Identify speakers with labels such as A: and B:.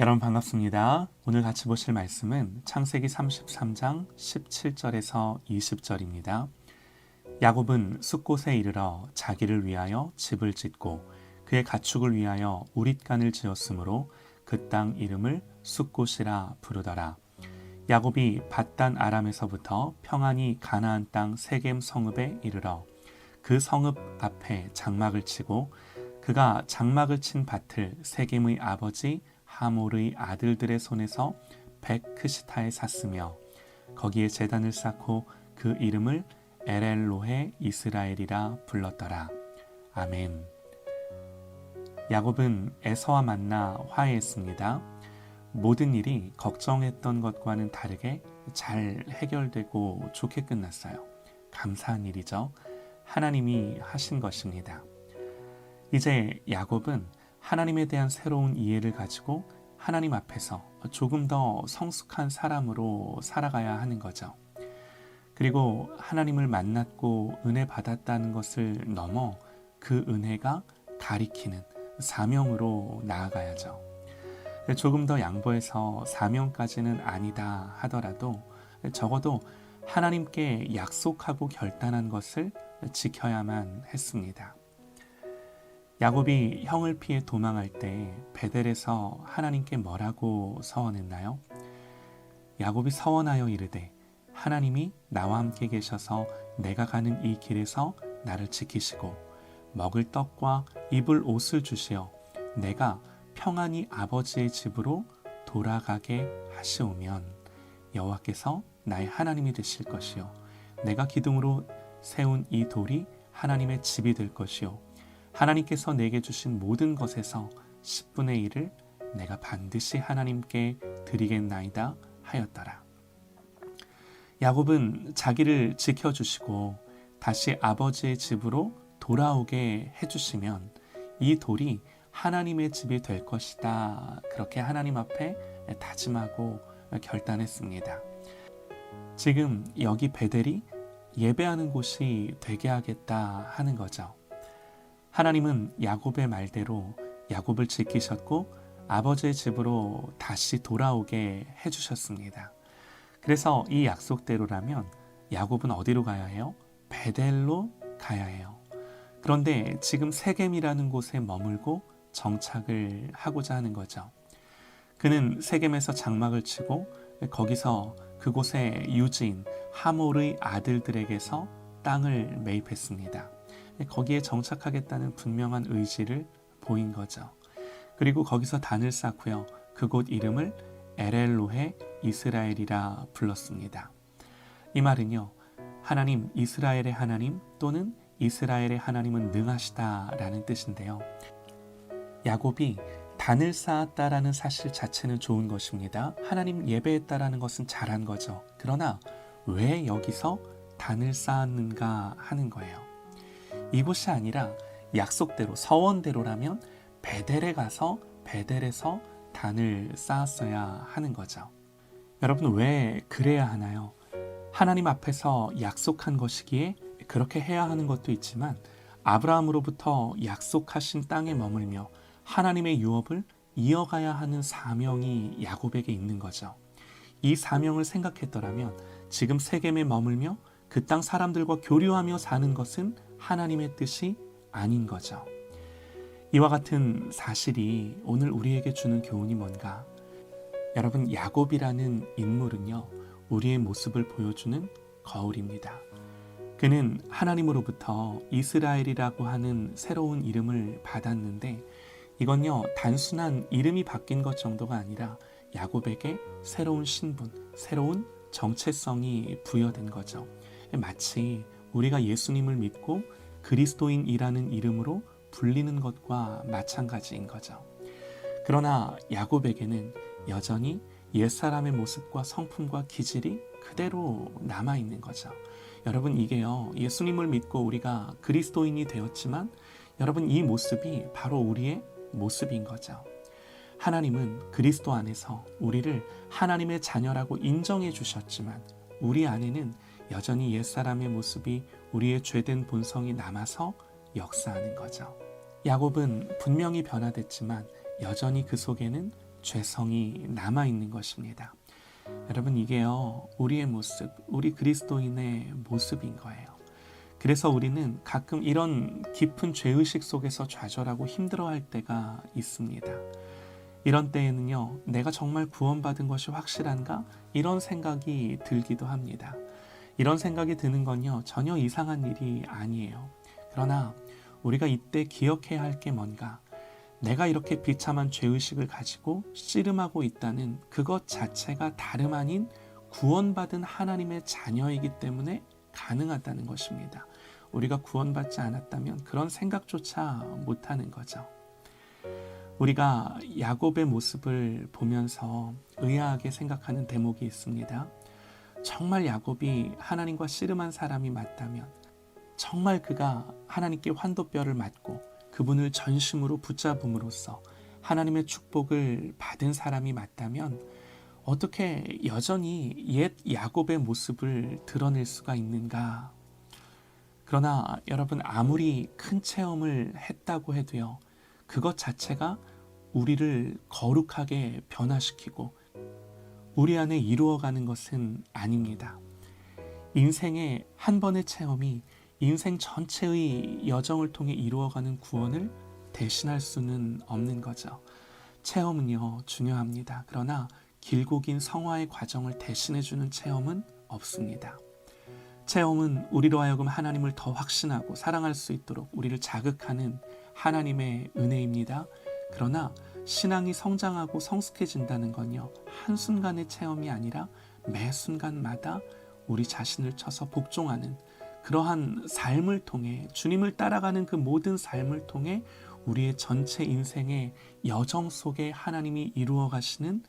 A: 여러분 반갑습니다. 오늘 같이 보실 말씀은 창세기 33장 17절에서 20절입니다. 야곱은 숫곳에 이르러 자기를 위하여 집을 짓고 그의 가축을 위하여 우릿간을 지었으므로 그 땅 이름을 숫곳이라 부르더라. 야곱이 바단 아람에서부터 평안히 가나안 땅 세겜 성읍에 이르러 그 성읍 앞에 장막을 치고 그가 장막을 친 밭을 세겜의 아버지 하몰의 아들들의 손에서 백크시타에 샀으며 거기에 제단을 쌓고 그 이름을 에렐로헤 이스라엘이라 불렀더라. 아멘. 야곱은 에서와 만나 화해했습니다. 모든 일이 걱정했던 것과는 다르게 잘 해결되고 좋게 끝났어요. 감사한 일이죠. 하나님이 하신 것입니다. 이제 야곱은 하나님에 대한 새로운 이해를 가지고 하나님 앞에서 조금 더 성숙한 사람으로 살아가야 하는 거죠. 그리고 하나님을 만났고 은혜 받았다는 것을 넘어 그 은혜가 가리키는 사명으로 나아가야죠. 조금 더 양보해서 사명까지는 아니다 하더라도 적어도 하나님께 약속하고 결단한 것을 지켜야만 했습니다. 야곱이 형을 피해 도망할 때 베델에서 하나님께 뭐라고 서원했나요? 야곱이 서원하여 이르되 하나님이 나와 함께 계셔서 내가 가는 이 길에서 나를 지키시고 먹을 떡과 입을 옷을 주시어 내가 평안히 아버지의 집으로 돌아가게 하시오면 여호와께서 나의 하나님이 되실 것이요 내가 기둥으로 세운 이 돌이 하나님의 집이 될 것이요 하나님께서 내게 주신 모든 것에서 10분의 1을 내가 반드시 하나님께 드리겠나이다 하였더라. 야곱은 자기를 지켜주시고 다시 아버지의 집으로 돌아오게 해주시면 이 돌이 하나님의 집이 될 것이다. 그렇게 하나님 앞에 다짐하고 결단했습니다. 지금 여기 베델이 예배하는 곳이 되게 하겠다 하는 거죠. 하나님은 야곱의 말대로 야곱을 지키셨고 아버지의 집으로 다시 돌아오게 해주셨습니다. 그래서 이 약속대로라면 야곱은 어디로 가야 해요? 베델로 가야 해요. 그런데 지금 세겜이라는 곳에 머물고 정착을 하고자 하는 거죠. 그는 세겜에서 장막을 치고 거기서 그곳에 유지인 하몰의 아들들에게서 땅을 매입했습니다. 거기에 정착하겠다는 분명한 의지를 보인 거죠. 그리고 거기서 단을 쌓고요. 그곳 이름을 에렐로헤 이스라엘이라 불렀습니다. 이 말은요. 하나님 이스라엘의 하나님 또는 이스라엘의 하나님은 능하시다라는 뜻인데요. 야곱이 단을 쌓았다라는 사실 자체는 좋은 것입니다. 하나님 예배했다라는 것은 잘한 거죠. 그러나 왜 여기서 단을 쌓았는가 하는 거예요. 이곳이 아니라 약속대로 서원대로라면 베델에 가서 베델에서 단을 쌓았어야 하는 거죠. 여러분 왜 그래야 하나요? 하나님 앞에서 약속한 것이기에 그렇게 해야 하는 것도 있지만 아브라함으로부터 약속하신 땅에 머물며 하나님의 유업을 이어가야 하는 사명이 야곱에게 있는 거죠. 이 사명을 생각했더라면 지금 세겜에 머물며 그 땅 사람들과 교류하며 사는 것은 하나님의 뜻이 아닌 거죠. 이와 같은 사실이 오늘 우리에게 주는 교훈이 뭔가? 여러분, 야곱이라는 인물은요, 우리의 모습을 보여주는 거울입니다. 그는 하나님으로부터 이스라엘이라고 하는 새로운 이름을 받았는데, 이건요, 단순한 이름이 바뀐 것 정도가 아니라 야곱에게 새로운 신분, 새로운 정체성이 부여된 거죠. 마치 우리가 예수님을 믿고 그리스도인이라는 이름으로 불리는 것과 마찬가지인 거죠. 그러나 야곱에게는 여전히 옛사람의 모습과 성품과 기질이 그대로 남아 있는 거죠. 여러분, 이게요, 예수님을 믿고 우리가 그리스도인이 되었지만, 여러분, 이 모습이 바로 우리의 모습인 거죠. 하나님은 그리스도 안에서 우리를 하나님의 자녀라고 인정해 주셨지만, 우리 안에는 여전히 옛사람의 모습이 우리의 죄된 본성이 남아서 역사하는 거죠. 야곱은 분명히 변화됐지만 여전히 그 속에는 죄성이 남아 있는 것입니다. 여러분 이게요 우리의 모습, 우리 그리스도인의 모습인 거예요. 그래서 우리는 가끔 이런 깊은 죄의식 속에서 좌절하고 힘들어할 때가 있습니다. 이런 때에는요, 내가 정말 구원받은 것이 확실한가? 이런 생각이 들기도 합니다. 이런 생각이 드는 건요, 전혀 이상한 일이 아니에요. 그러나 우리가 이때 기억해야 할 게 뭔가? 내가 이렇게 비참한 죄의식을 가지고 씨름하고 있다는 그것 자체가 다름 아닌 구원받은 하나님의 자녀이기 때문에 가능하다는 것입니다. 우리가 구원받지 않았다면 그런 생각조차 못하는 거죠. 우리가 야곱의 모습을 보면서 의아하게 생각하는 대목이 있습니다. 정말 야곱이 하나님과 씨름한 사람이 맞다면, 정말 그가 하나님께 환도뼈를 맞고 그분을 전심으로 붙잡음으로써 하나님의 축복을 받은 사람이 맞다면, 어떻게 여전히 옛 야곱의 모습을 드러낼 수가 있는가? 그러나 여러분, 아무리 큰 체험을 했다고 해도요, 그것 자체가 우리를 거룩하게 변화시키고 우리 안에 이루어가는 것은 아닙니다. 인생의 한 번의 체험이 인생 전체의 여정을 통해 이루어가는 구원을 대신할 수는 없는 거죠. 체험은요, 중요합니다. 그러나 길고 긴 성화의 과정을 대신해주는 체험은 없습니다. 체험은 우리로 하여금 하나님을 더 확신하고 사랑할 수 있도록 우리를 자극하는 하나님의 은혜입니다. 그러나 신앙이 성장하고 성숙해진다는 건요, 한순간의 체험이 아니라 매 순간마다 우리 자신을 쳐서 복종하는 그러한 삶을 통해 주님을 따라가는 그 모든 삶을 통해 우리의 전체 인생의 여정 속에 하나님이 이루어 가시는